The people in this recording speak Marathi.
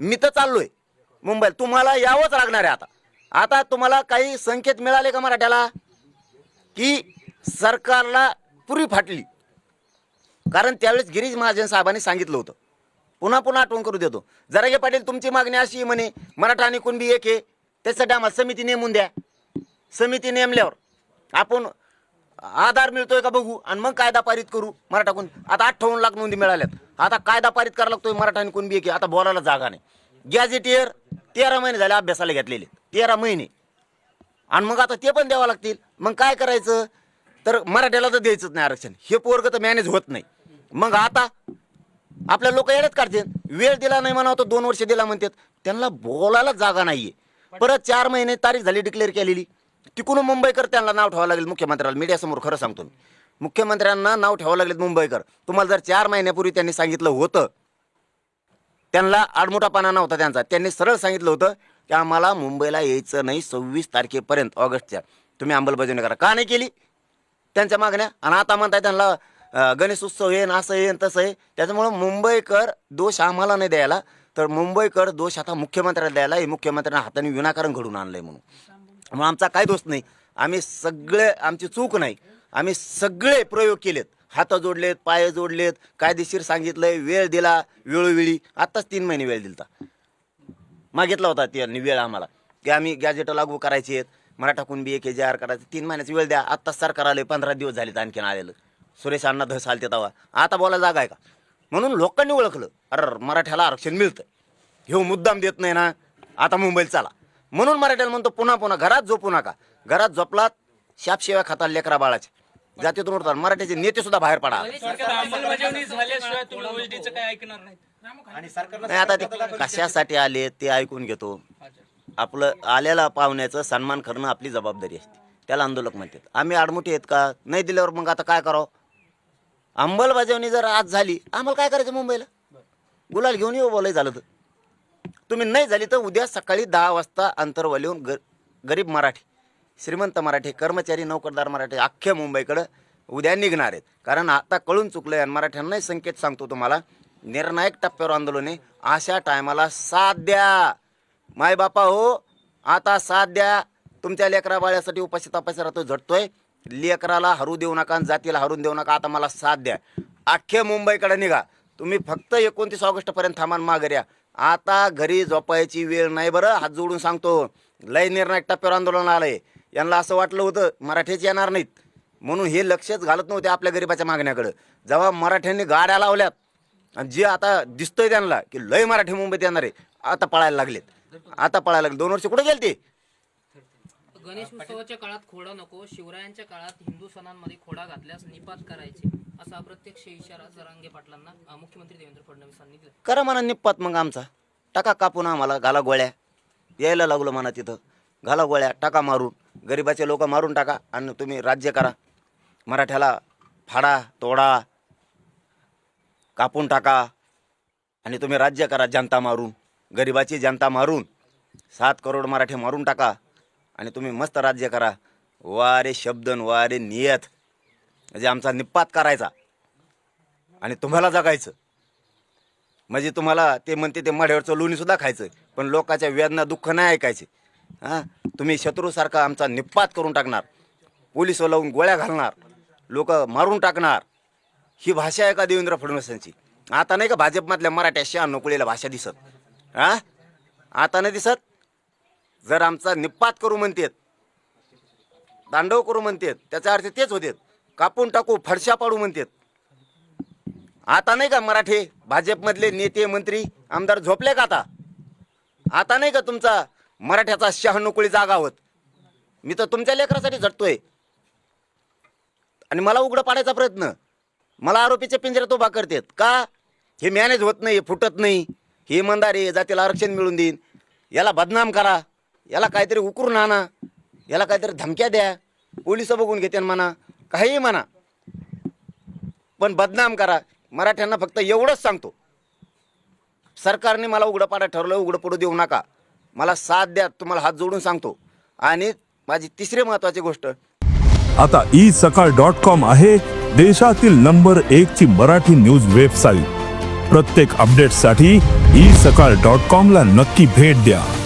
मी तर चाललोय. मुंबईला. तुम्हाला यावंच लागणार आहे आता. आता तुम्हाला काही संकेत मिळाले का मराठ्याला? की सरकारला पुरी फाटली. कारण त्यावेळेस गिरीश महाजन साहेबांनी सांगितलं होतं. पुन्हा पुन्हा आठवण करू देतो. जरागे पाटील तुमची मागणी अशी म्हणे मराठा आणि कुणबी एक आहे. त्याच्यासाठी आम्हाला समिती नेमून द्या. समिती नेमल्यावर आपण आधार मिळतोय का बघू? आणि मग कायदा पारित करू मराठा कोण आता अठ्ठावन्न लाख नोंदी मिळाल्यात. आता कायदा पारित करायला लागतोय मराठा आणि कुणबी एक. आता बोलायला जागा नाही. गॅझेटियर तेरा महिने झाले अभ्यासाला घेतलेले. तेरा महिने. आणि मग आता ते पण द्यावं लागतील. मग काय करायचं? तर मराठ्याला तर द्यायचंच नाही आरक्षण. हे पोरग तर मॅनेज होत नाही. मग आता आपल्या लोक येण्यात काढतील. वेळ दिला नाही म्हणा तर दोन वर्ष दिला म्हणतात. त्यांना बोलायला जागा नाहीये. परत चार महिने तारीख झाली डिक्लेअर केलेली. तिकडून मुंबईकर त्यांना नाव ठेवावं लागेल मुख्यमंत्र्याला. मीडियासमोर खरं सांगतो मी. मुख्यमंत्र्यांना नाव ठेवावं लागेल मुंबईकर. तुम्हाला जर चार महिन्यापूर्वी त्यांनी सांगितलं होतं त्यांना आडमोठापणा नव्हता त्यांचा. त्यांनी सरळ सांगितलं होतं की आम्हाला मुंबईला यायचं नाही सव्वीस तारखेपर्यंत ऑगस्टच्या. तुम्ही अंमलबजावणी करा. का नाही केली? त्यांच्या मागण्या. आणि आता म्हणताय त्यांना गणेश उत्सव येईन असं येईन तसं आहे त्याच्यामुळं मुंबईकर दोष आम्हाला नाही द्यायला. तर मुंबईकर दोष आता मुख्यमंत्र्याला द्यायला. हे मुख्यमंत्र्यांना हाताने विनाकारण घडून आणलंय म्हणून. मग आमचा काय दोष नाही. आम्ही सगळे आमची चूक नाही. आम्ही सगळे प्रयोग केलेत. हात जोडलेत पाय जोडलेत कायदेशीर सांगितलंय वेळ दिला वेळोवेळी. आत्ताच तीन महिने वेळ दिलता. मागितला होता त्यांनी वेळ आम्हाला. की आम्ही गॅजेट लागू करायचे आहेत. मराठा कुणबी एक जे आर करायचं तीन महिन्याची वेळ द्या. आत्ताच सरकार आले पंधरा दिवस झालेत आणखीन आलेलं. सुरेश अण्णा धस आलते तवा आता बोलायला जागा आहे का? म्हणून लोकांनी ओळखलं. अरे मराठ्याला आरक्षण मिळतं ह्यो मुद्दाम देत नाही ना. आता मुंबईला चला. म्हणून मराठ्याला म्हणतो पुन्हा पुन्हा घरात झोपू नका. घरात झोपलात शापशिव्या खातात लेकरा बाळाच्या जातीतून उठतात. मराठ्याचे नेते सुद्धा बाहेर पडा. नाही आता ते कशासाठी आले ते ऐकून घेतो. आपलं आलेला पाहुण्याचं सन्मान करणं आपली जबाबदारी असते. त्याला आंदोलक म्हणतात. आम्ही आडमुठी आहेत का? नाही दिल्यावर मग आता काय करावं? अंमलबजावणी जर आज झाली आम्हाला काय करायचं मुंबईला? गुलाल घेऊन येऊ बोलाय झालं तर. तुम्ही नाही झाली तर उद्या सकाळी दहा वाजता अंतरवालीहून ग गरीब मराठी श्रीमंत मराठी कर्मचारी नोकरदार मराठी अख्ख्या मुंबईकडं उद्या निघणार आहेत. कारण आता कळून चुकलं आहे आणि मराठ्यांनाही संकेत सांगतो तुम्हाला निर्णायक टप्प्यावर आंदोलन आहे अशा टायमाला साथ द्या. मायबापा हो आता साथ द्या. तुमच्या लेकरा बाळ्यासाठी उपाशी तपाशी राहतो झटतोय. लेकराला हरू देऊ नका आणि जातीला हरून देऊ नका आता मला साथ द्या. अख्ख्या मुंबईकडे निघा. तुम्ही फक्त एकोणतीस ऑगस्टपर्यंत थांबान माघारी या. आता घरी झोपायची वेळ नाही बरं. हात जोडून सांगतो. लय निर्णायक टप्प्यावर आंदोलन आलंय. यांना असं वाटलं होतं मराठीच येणार नाहीत. म्हणून हे लक्षच घालत नव्हते आपल्या गरीबाच्या मागण्याकडं. जेव्हा मराठ्यांनी गाड्या लावल्यात आणि जे आता दिसतंय त्यांना की लय मराठी मुंबईत येणार आहे आता पळायला लागलेत. आता पळायला लागले दोन वर्ष कुठे गेले ते गणेश उत्सवाच्या काळात खोडा नको शिवरायांच्या काळात हिंदू सणांमध्ये खोडा घातल्यास निपात करायचे. असा अप्रत्यक्ष इशारा जरांगे पाटलांना मुख्यमंत्री देवेंद्र फडणवीसांनी दिला. करा म्हणा निप्पात मग आमचा. टाका कापून आम्हाला घाला गोळ्या. यायला लागलो म्हणा तिथं. घाला गोळ्या टाका मारून. गरिबाचे लोक मारून टाका आणि तुम्ही राज्य करा. मराठ्याला फाडा तोडा कापून टाका. आणि तुम्ही राज्य करा जनता मारून. गरिबाची जनता मारून. सात करोड मराठे मारून टाका. आणि तुम्ही मस्त राज्य करा. वारे शब्दन वारे नियत. म्हणजे आमचा निपात करायचा. आणि तुम्हाला जगायचं. म्हणजे तुम्हाला ते म्हणते ते मढ्यावरचं लोणीसुद्धा खायचं. पण लोकांच्या वेदना दुःख नाही ऐकायचे. हां? तुम्ही शत्रूसारखा आमचा निपात करून टाकणार. पोलीस लावून गोळ्या घालणार. लोक मारून टाकणार. ही भाषा आहे का देवेंद्र फडणवीसांची? आता नाही का भाजपमधल्या मराठ्या शहा नोकळीला भाषा दिसत? हां? आता नाही दिसत? जर आमचा निपात करू म्हणतेत दांडव करू म्हणतेत त्याचा अर्थ तेच होते कापून टाकू फडशा पाडू म्हणतात. आता नाही का मराठे भाजपमधले नेते मंत्री आमदार झोपले का आता? आता नाही का तुमचा मराठ्याचा शहानुकुळी जागा होत मी तर तुमच्या लेकरासाठी झटतोय. आणि मला उघडं पाडायचा प्रयत्न. मला आरोपीच्या पिंजऱ्यात उभा करतात. का? हे मॅनेज होत नाही फुटत नाही. हे इमानदार आहे जातीला आरक्षण मिळून देईन. याला बदनाम करा. याला काहीतरी उकरून आणा. याला काहीतरी धमक्या द्या. पोलिसं बघून घेते म्हणा. काहीही म्हणा. पण बदनाम करा. मराठ्यांना फक्त एवढंच सांगतो. सरकारने मला उघडपाडा ठरवलं उघडं पडू देऊ नका. मला साथ द्या तुम्हाला हात जोडून सांगतो. आणि माझी तिसरी महत्त्वाची गोष्ट. आता ई सकाळ डॉट कॉम आहे देशातील नंबर एक ची मराठी न्यूज वेबसाईट. प्रत्येक अपडेटसाठी ई सकाळ डॉट कॉम ला नक्की भेट द्या.